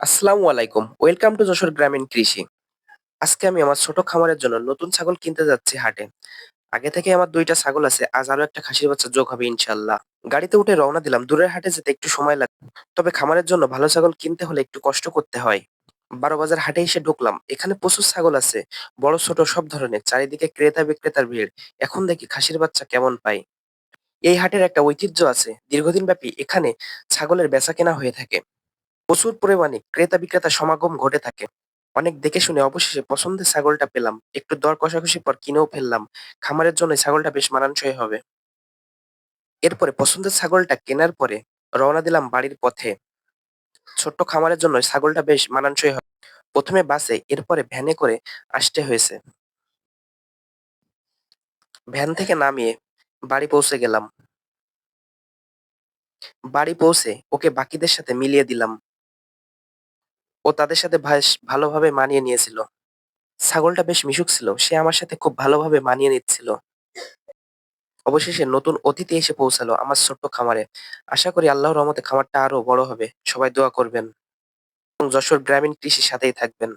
আসসালামু আলাইকুম। Welcome to Jessore গ্রামীণ কৃষি। আজকে আমি আমার ছোট খামারের জন্য নতুন ছাগল কিনতে যাচ্ছি হাটে। আগে থেকে আমার দুইটা ছাগল আছে। আজ আরও একটা খাসির বাচ্চা যোগ হবে ইনশাআল্লাহ। গাড়িতে উঠে রওনা দিলাম। দূরের হাটে যেতে একটু সময় লাগে। তবে খামারের জন্য ভালো ছাগল কিনতে হলে একটু কষ্ট করতে হয়। ১২ বাজার হাটে এসে ঢুকলাম। এখানে প্রচুর ছাগল আছে। বড়, ছোট, সব ধরনের। চারিদিকে ক্রেতা বিক্রেতার ভিড়। এখন দেখি খাসির বাচ্চা কেমন পাই। এই হাটের একটা ঐতিহ্য আছে। দীর্ঘদিন ব্যাপী এখানে ছাগলের বেচা কেনা হয়ে থাকে। প্রচুর পরিমাণে ক্রেতা বিক্রেতা সমাগম ঘটে থাকে। অনেক দেখে শুনে অবশেষে পছন্দের ছাগলটা পেলাম। একটু দর কষাকষির পর কিনেও ফেললাম। খামারের জন্য ছাগলটা বেশ মানানসই হবে। এরপরে পছন্দের ছাগলটা কেনার পরে রওনা দিলাম বাড়ির পথে। ছোট্ট খামারের জন্য ছাগলটা বেশ মানানসই হবে। প্রথমে বাসে, এরপরে ভ্যানে করে আসতে হয়েছে। ভ্যান থেকে নামিয়ে বাড়ি পৌঁছে গেলাম। বাড়ি পৌঁছে ওকে বাকিদের সাথে মিলিয়ে দিলাম। ও তাদের সাথে ভালোভাবে মানিয়ে নিয়েছিল। ছাগলটা বেশ মিশুক ছিল। সে আমার সাথে খুব ভালোভাবে মানিয়ে নিচ্ছিল। অবশেষে নতুন অতিথি এসে পৌঁছালো আমার ছোট্ট খামারে। আশা করি আল্লাহর রহমতে খামারটা আরও বড় হবে। সবাই দোয়া করবেন। এবং যশোর গ্রামীণ কৃষির সাথেই থাকবেন।